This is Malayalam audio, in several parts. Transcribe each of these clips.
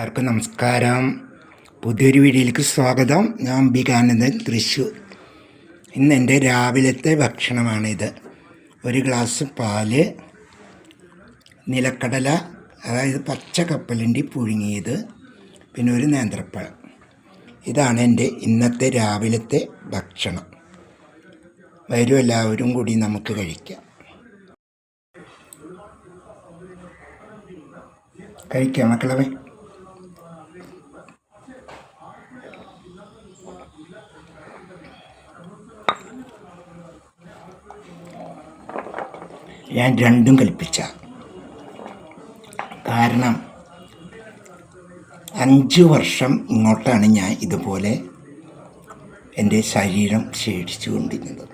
എല്ലാവർക്കും നമസ്കാരം. പുതിയൊരു വീഡിയോയിലേക്ക് സ്വാഗതം. ഞാൻ ബികാനന്ദൻ തൃശ്ശൂർ. ഇന്ന് എന്റെ രാവിലത്തെ ഭക്ഷണമാണിത്. ഒരു ഗ്ലാസ് പാൽ നിലക്കടല അതായത് പച്ച കപ്പലണ്ടി പുഴുങ്ങിയത് പിന്നെ ഒരു നേന്ത്രപ്പഴം. ഇതാണ് എന്റെ ഇന്നത്തെ രാവിലത്തെ ഭക്ഷണം. വരും എല്ലാവരും കൂടി നമുക്ക് കഴിക്കാം. കഴിക്കാം മക്കളെ. ഞാൻ രണ്ടും കൽപ്പിച്ച. കാരണം അഞ്ച് വർഷം ഇങ്ങോട്ടാണ് ഞാൻ ഇതുപോലെ എന്റെ ശരീരം ക്ഷീണിച്ചു കൊണ്ടിരുന്നത്.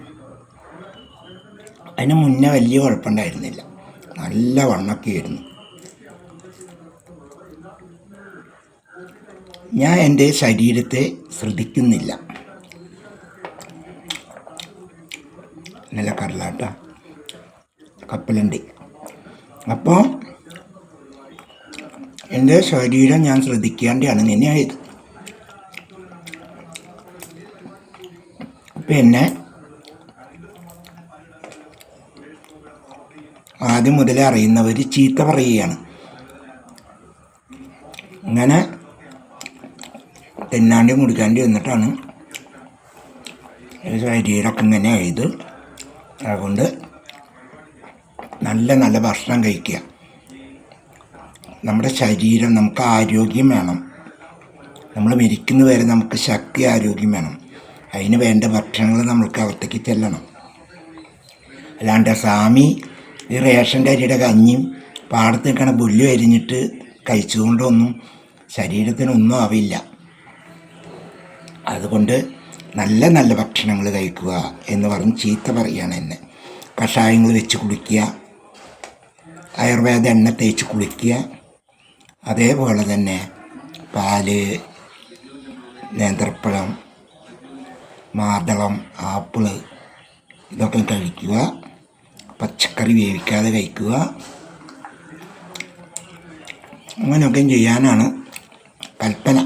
അതിന് മുന്നേ വലിയ കുഴപ്പമുണ്ടായിരുന്നില്ല. നല്ല വണ്ണൊക്കെ ആയിരുന്നു. ഞാൻ എന്റെ ശരീരത്തെ ശ്രദ്ധിക്കുന്നില്ല. നല്ല നിലക്കടലാട്ട കപ്പലണ്ടി. അപ്പോൾ എന്റെ ശരീരം ഞാൻ ശ്രദ്ധിക്കേണ്ടതാണ് നിന്നെയായത് പിന്നെ ആദ്യം മുതലേ അറിയുന്നവർ ചീത്ത പറയുകയാണ്. അങ്ങനെ തിന്നാണ്ടി മുടിക്കാണ്ടി വന്നിട്ടാണ് ശരീരമൊക്കെ ഇങ്ങനെ ആയത് അതുകൊണ്ട് നല്ല നല്ല ഭക്ഷണം കഴിക്കുക. നമ്മുടെ ശരീരം നമുക്ക് ആരോഗ്യം വേണം. നമ്മൾ മരിക്കുന്ന വരെ നമുക്ക് ശക്തി ആരോഗ്യം വേണം. അതിന് വേണ്ട ഭക്ഷണങ്ങൾ നമ്മൾക്ക് അകത്തേക്ക് ചെല്ലണം. അല്ലാണ്ട് സ്വാമി ഈ റേഷന്റെ അരിയുടെ കഞ്ഞിയും പാടത്ത് നിൽക്കണ പുല്ല് അരിഞ്ഞിട്ട് കഴിച്ചുകൊണ്ടൊന്നും ശരീരത്തിനൊന്നും ആവില്ല. അതുകൊണ്ട് നല്ല നല്ല ഭക്ഷണങ്ങൾ കഴിക്കുക എന്ന് പറഞ്ഞ് ചീത്ത പറയുകയാണ് എന്നെ. കഷായങ്ങൾ വെച്ച് കുടിക്കുക. ആയുർവേദ എണ്ണ തേച്ച് കുളിക്കുക. അതേപോലെ തന്നെ പാൽ നേന്ത്രപ്പഴം മാതളം ആപ്പിൾ ഇതൊക്കെ കഴിക്കുക. പച്ചക്കറി വേവിക്കാതെ കഴിക്കുക. അങ്ങനെയൊക്കെ ചെയ്യാനാണ് കൽപ്പന.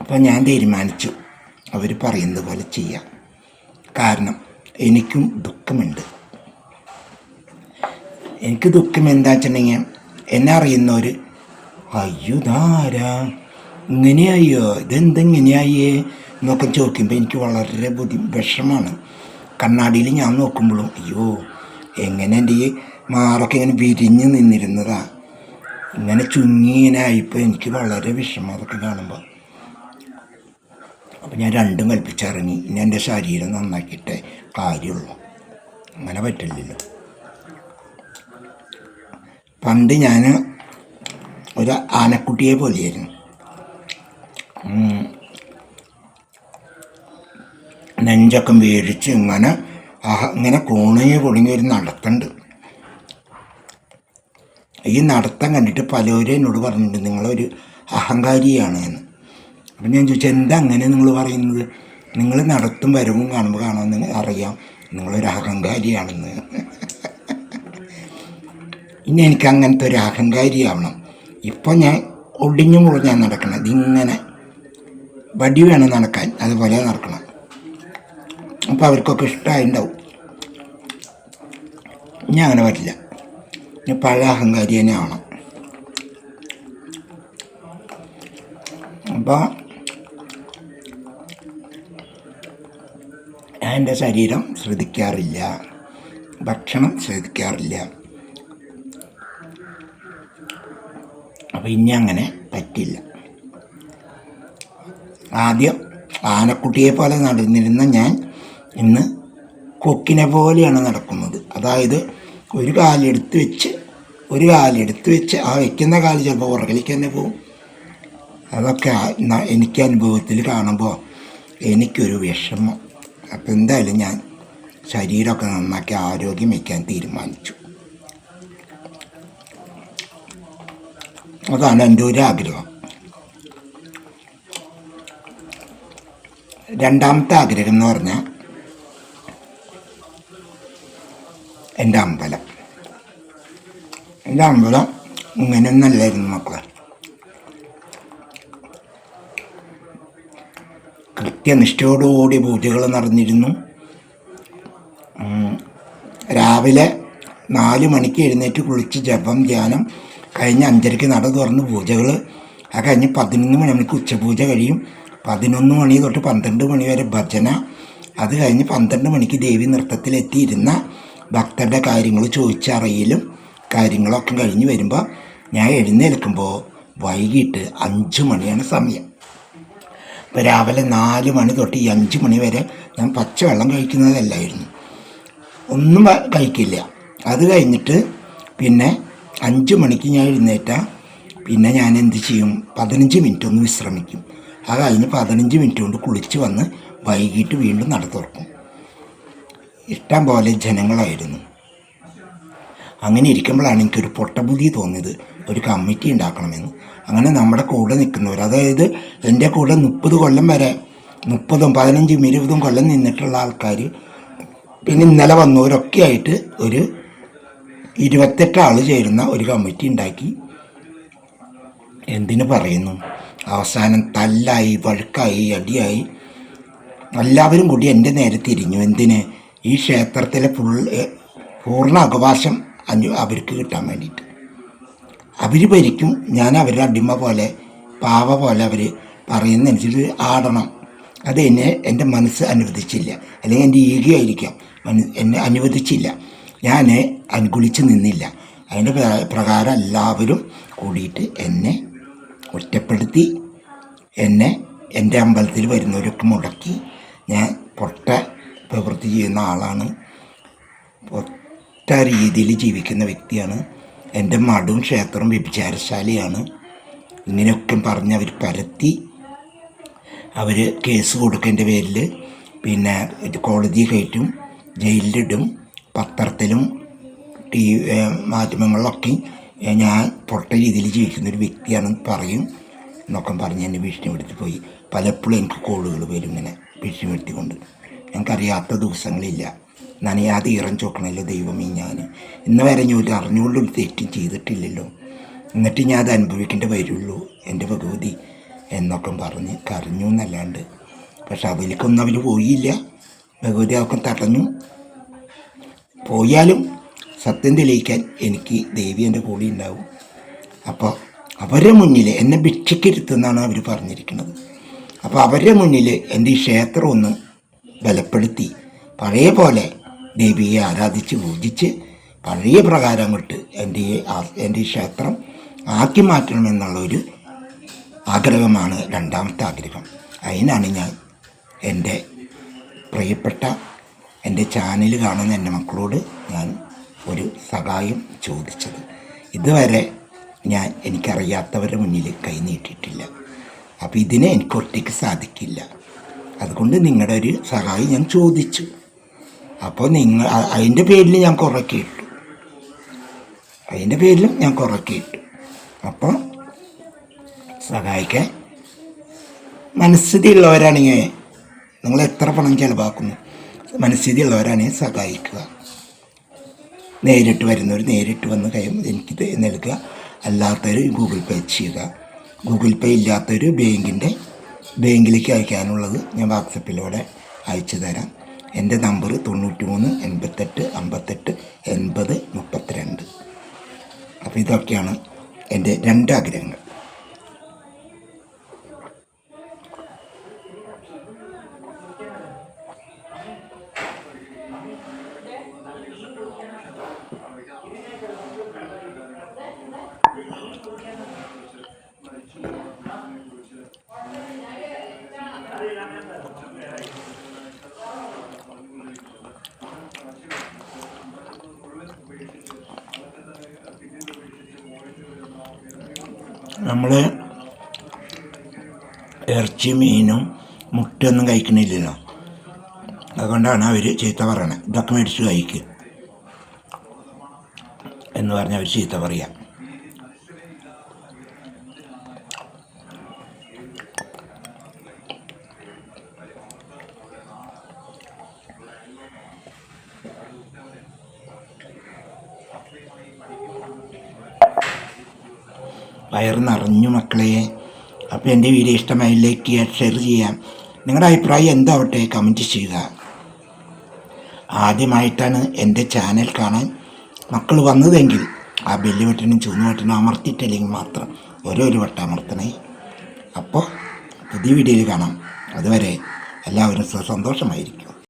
അപ്പോൾ ഞാൻ തീരുമാനിച്ചു. അവർ പറയുന്നത് പോലെ ചെയ്യാം. കാരണം എനിക്കും ദുഃഖമുണ്ട്. എനിക്ക് ദുഃഖം എന്താ വെച്ചിട്ടുണ്ടെങ്കിൽ എന്നെ അറിയുന്നവർ അയ്യോ ഇതാരാ? ഇങ്ങനെയായോ? ഇതെന്തെങ്ങനെയായേ? എന്നൊക്കെ ചോദിക്കുമ്പോൾ എനിക്ക് വളരെ ബുദ്ധി വിഷമാണ് കണ്ണാടിയിൽ ഞാൻ നോക്കുമ്പോഴും അയ്യോ എങ്ങനെ എന്റെ ഈ മാറൊക്കെ ഇങ്ങനെ വിരിഞ്ഞ് നിന്നിരുന്നതാ? ഇങ്ങനെ ചുങ്ങി ഇങ്ങനെ ആയിപ്പോൾ എനിക്ക് വളരെ വിഷമം അതൊക്കെ കാണുമ്പോൾ അപ്പം ഞാൻ രണ്ടും കൽപ്പിച്ചിറങ്ങി. ഇനി എന്റെ ശരീരം നന്നാക്കിയിട്ടേ. കാര്യമുള്ളൂ. അങ്ങനെ പറ്റില്ലല്ലോ. പണ്ട് ഞാൻ ഒരു ആനക്കുട്ടിയെ പോലെയായിരുന്നു. നെഞ്ചൊക്കെ മേടിച്ച് ഇങ്ങനെ ഇങ്ങനെ കോണയെ പൊളിഞ്ഞ ഒരു നടത്തുണ്ട്. ഈ നടത്തം കണ്ടിട്ട് പലരും എന്നോട് പറഞ്ഞിട്ടുണ്ട് നിങ്ങളൊരു അഹങ്കാരിയാണ് എന്ന്. അപ്പം ഞാൻ ചോദിച്ചാൽ എന്താ അങ്ങനെ നിങ്ങൾ പറയുന്നത്? നിങ്ങൾ നടത്തും വരവും കാണുമ്പോൾ കാണാമെന്ന് അറിയാം. നിങ്ങളൊരു അഹങ്കാരിയാണെന്ന്. ഇനി എനിക്ക് അങ്ങനത്തെ ഒരു അഹങ്കാരിയാവണം. ഇപ്പം ഞാൻ ഒടിഞ്ഞു മുറിഞ്ഞാൽ നടക്കണം. ഇതിങ്ങനെ വടി വേണം നടക്കാൻ. അതുപോലെ നടക്കണം. അപ്പോൾ അവർക്കൊക്കെ ഇഷ്ടമായിട്ടുണ്ടാവും ഞാൻ അങ്ങനെ പറ്റില്ല. ഞാൻ പഴയ അഹങ്കാരി തന്നെ ആവണം. അപ്പോൾ ഞാൻ എന്റെ ശരീരം ശ്രദ്ധിക്കാറില്ല. ഭക്ഷണം ശ്രദ്ധിക്കാറില്ല. അപ്പോൾ ഇനി അങ്ങനെ പറ്റില്ല. ആദ്യം ആനക്കുട്ടിയെ പോലെ നടന്നിരുന്ന ഞാൻ ഇന്ന് കൊക്കിനെ പോലെയാണ് നടക്കുന്നത്. അതായത് ഒരു കാലെടുത്ത് വെച്ച് ഒരു കാലെടുത്ത് വെച്ച് ആ വയ്ക്കുന്ന കാൽ ചിലപ്പോൾ പുറകിലേക്ക് തന്നെ പോകും. അതൊക്കെ എനിക്ക് അനുഭവത്തിൽ കാണുമ്പോൾ എനിക്കൊരു വിഷമം. അപ്പം എന്തായാലും ഞാൻ ശരീരമൊക്കെ നന്നാക്കി ആരോഗ്യം വയ്ക്കാൻ തീരുമാനിച്ചു. അതാണ് എന്റെ ഒരു ആഗ്രഹം. രണ്ടാമത്തെ ആഗ്രഹം എന്ന് പറഞ്ഞാൽ എന്റെ അമ്പലം. എന്റെ അമ്പലം ഇങ്ങനെയൊന്നല്ലായിരുന്നു മക്കളെ. കൃത്യനിഷ്ഠയോടുകൂടി പൂജകൾ നടന്നിരുന്നു. രാവിലെ നാല് മണിക്ക് എഴുന്നേറ്റ് കുളിച്ച് ജപം ധ്യാനം കഴിഞ്ഞ് അഞ്ചരയ്ക്ക് നട തുറന്ന് പൂജകൾ. അത് കഴിഞ്ഞ് പതിനൊന്ന് മണി മണിക്ക് ഉച്ചപൂജ കഴിയും. പതിനൊന്ന് മണി തൊട്ട് പന്ത്രണ്ട് മണി വരെ ഭജന. അത് കഴിഞ്ഞ് പന്ത്രണ്ട് മണിക്ക് ദേവി നൃത്തത്തിലെത്തിയിരുന്ന ഭക്തരുടെ കാര്യങ്ങൾ ചോദിച്ചറിയലും കാര്യങ്ങളൊക്കെ കഴിഞ്ഞ് വരുമ്പോൾ ഞാൻ എഴുന്നേൽക്കുമ്പോൾ വൈകിട്ട് അഞ്ച് മണിയാണ് സമയം. ഇപ്പോൾ രാവിലെ നാല് മണി തൊട്ട് ഈ അഞ്ച് മണി വരെ ഞാൻ പച്ചവെള്ളം കഴിക്കുന്നതല്ലായിരുന്നു. ഒന്നും കഴിക്കില്ല. അത് കഴിഞ്ഞിട്ട് പിന്നെ അഞ്ച് മണിക്ക് ഞാൻ എഴുന്നേറ്റ പിന്നെ ഞാൻ എന്ത് ചെയ്യും? പതിനഞ്ച് മിനിറ്റ് ഒന്ന് വിശ്രമിക്കും. അത് കഴിഞ്ഞ് പതിനഞ്ച് മിനിറ്റ് കൊണ്ട് കുളിച്ച് വന്ന് വൈകിട്ട് വീണ്ടും നട തുറക്കും. ഇഷ്ടം പോലെ ജനങ്ങളായിരുന്നു. അങ്ങനെ ഇരിക്കുമ്പോഴാണ് എനിക്കൊരു പൊട്ടബുദ്ധി തോന്നിയത്. ഒരു കമ്മിറ്റി ഉണ്ടാക്കണമെന്ന്. അങ്ങനെ നമ്മുടെ കൂടെ നിൽക്കുന്നവർ അതായത് എന്റെ കൂടെ മുപ്പത് കൊല്ലം വരെ മുപ്പതും പതിനഞ്ചും ഇരുപതും കൊല്ലം നിന്നിട്ടുള്ള ആൾക്കാർ പിന്നെ ഇന്നലെ വന്നവരൊക്കെ ആയിട്ട് ഒരു ഇരുപത്തെട്ട് ആൾ ചേരുന്ന ഒരു കമ്മിറ്റി ഉണ്ടാക്കി. എന്തിനു പറയുന്നു? അവസാനം തല്ലായി വഴുക്കായി അടിയായി. എല്ലാവരും കൂടി എന്റെ നേരെ തിരിഞ്ഞു. എന്തിന്? ഈ ക്ഷേത്രത്തിലെ ഫുൾ പൂർണ അവകാശം അവർക്ക് കിട്ടാൻ വേണ്ടിയിട്ട്. അവർ ഭരിക്കും. ഞാൻ അവരുടെ അടിമ പോലെ പാവ പോലെ അവർ പറയുന്നതനുസരിച്ച് ആടണം. അത് എന്നെ എന്റെ മനസ്സ് അനുവദിച്ചില്ല. അല്ലെങ്കിൽ എന്റെ ഈഗോ ആയിരിക്കാം. എന്നെ അനുവദിച്ചില്ല. ഞാൻ അനുകൂലിച്ച് നിന്നില്ല. അതിന്റെ പ്രകാരം എല്ലാവരും കൂടിയിട്ട് എന്നെ ഒറ്റപ്പെടുത്തി എന്നെ എന്റെ അമ്പലത്തിൽ വരുന്നവരൊക്കെ മുടക്കി ഞാൻ പൊട്ട പ്രവൃത്തി ചെയ്യുന്ന ആളാണ്. പൊട്ട രീതിയിൽ ജീവിക്കുന്ന വ്യക്തിയാണ് എന്റെ മടും ക്ഷേത്രം വ്യഭിചാരശാലയാണ്. ഇങ്ങനെയൊക്കെ പറഞ്ഞ് അവർ പരത്തി അവർ കേസ് കൊടുക്കേണ്ട പേരിൽ പിന്നെ കോടതി കയറ്റും ജയിലിലിടും പത്രത്തിലും ടി മാധ്യമങ്ങളിലൊക്കെ ഞാൻ പൊട്ട രീതിയിൽ ജീവിക്കുന്ന ഒരു വ്യക്തിയാണെന്ന് പറയും. എന്നൊക്കെ പറഞ്ഞ് എന്നെ ഭീഷണിപ്പെടുത്തി പോയി. പലപ്പോഴും എനിക്ക് കോളുകൾ വരും ഇങ്ങനെ ഭീഷണിപ്പെടുത്തിക്കൊണ്ട്. ഞങ്ങൾക്കറിയാത്ത ദിവസങ്ങളില്ല. നനയാതെ ഈറം ചോക്കണല്ലോ ദൈവമേ ഞാൻ ഇന്ന് വരെ ഞാൻ ഒരു അറിഞ്ഞുകൊണ്ടൊരു തെറ്റും ചെയ്തിട്ടില്ലല്ലോ. എന്നിട്ട് ഞാൻ അത് അനുഭവിക്കേണ്ടി വരുള്ളൂ എന്റെ ഭഗവതി എന്നൊക്കെ പറഞ്ഞ് കരഞ്ഞു എന്നല്ലാണ്ട്. പക്ഷെ അവലിക്കൊന്നും അവർ പോയില്ല. ഭഗവതി അവർക്ക് തടഞ്ഞു. പോയാലും സത്യം തെളിയിക്കാൻ എനിക്ക് ദേവി എന്റെ കൂടെ ഉണ്ടാവും. അപ്പോൾ അവരുടെ മുന്നിൽ എന്നെ ഭിക്ഷയ്ക്കിരുത്തുന്നാണ് അവർ പറഞ്ഞിരിക്കുന്നത്. അപ്പോൾ അവരുടെ മുന്നിൽ എന്റെ ഈ ക്ഷേത്രം ഒന്ന് ബലപ്പെടുത്തി. പഴയ പോലെ ദേവിയെ ആരാധിച്ച് പൂജിച്ച് പഴയ പ്രകാരം അങ്ങോട്ട് എന്റെ എന്റെ ക്ഷേത്രം ആക്കി മാറ്റണമെന്നുള്ള ഒരു ആഗ്രഹമാണ് രണ്ടാമത്തെ ആഗ്രഹം. അതിനാണ് ഞാൻ എന്റെ പ്രിയപ്പെട്ട എന്റെ ചാനൽ കാണുന്ന എന്റെ മക്കളോട് ഞാൻ ഒരു സഹായം ചോദിച്ചത്. ഇതുവരെ ഞാൻ എനിക്കറിയാത്തവരുടെ മുന്നിൽ കൈനീട്ടിട്ടില്ല അപ്പോൾ ഇതിനെ എനിക്ക് ഒറ്റയ്ക്ക് സാധിക്കില്ല. അതുകൊണ്ട് നിങ്ങളുടെ ഒരു സഹായം ഞാൻ ചോദിച്ചു. അപ്പോൾ നിങ്ങൾ അതിന്റെ പേരിൽ ഞാൻ കുറക്കിയിട്ടു അതിന്റെ പേരിലും ഞാൻ കുറക്കിയിട്ടു അപ്പോൾ സഹായിക്കാൻ മനസ്ഥിതിയുള്ളവരാണെങ്കിൽ നിങ്ങൾ എത്ര പണം ചിലവാക്കുന്നു? മനസ്ഥിതിയുള്ളവരാണെങ്കിൽ സഹായിക്കുക. നേരിട്ട് വരുന്നവർ നേരിട്ട് വന്ന് കൈ എനിക്ക് നൽകുക. അല്ലാത്തവർ ഗൂഗിൾ പേ ചെയ്യുക. ഗൂഗിൾ പേ ഇല്ലാത്തൊരു ബാങ്കിന്റെ ബാങ്കിലേക്ക് അയക്കാനുള്ളത് ഞാൻ വാട്സപ്പിലൂടെ അയച്ചു തരാം. എന്റെ നമ്പർ തൊണ്ണൂറ്റി മൂന്ന് എൺപത്തെട്ട് അമ്പത്തെട്ട് എൺപത് മുപ്പത്തിരണ്ട്. അപ്പോൾ ഇതൊക്കെയാണ് എന്റെ രണ്ട് നമ്മൾ ഇറച്ചി മീനും മുട്ടയൊന്നും കഴിക്കണില്ലല്ലോ. അതുകൊണ്ടാണ് അവർ ചീത്ത പറയണത് ഇതൊക്കെ മേടിച്ച് കഴിക്കുക എന്ന് പറഞ്ഞ് അവർ ചീത്ത പറയാം. വയറ് നിറഞ്ഞു മക്കളെ. അപ്പോൾ എന്റെ വീഡിയോ ഇഷ്ടമായി ലൈക്ക് ചെയ്യാം ഷെയർ ചെയ്യാം. നിങ്ങളുടെ അഭിപ്രായം എന്താവട്ടെ കമന്റ് ചെയ്യുക. ആദ്യമായിട്ടാണ് എന്റെ ചാനൽ കാണാൻ മക്കൾ വന്നതെങ്കിൽ ആ ബെല്ല് ബട്ടനും ചുവന്ന ബട്ടനും അമർത്തിയിട്ടില്ലെങ്കിൽ മാത്രം ഓരോ ഒരു വട്ടം അമർത്തണേ. അപ്പോൾ പുതിയ വീഡിയോയിൽ കാണാം. അതുവരെ എല്ലാവരും സന്തോഷമായിരിക്കും.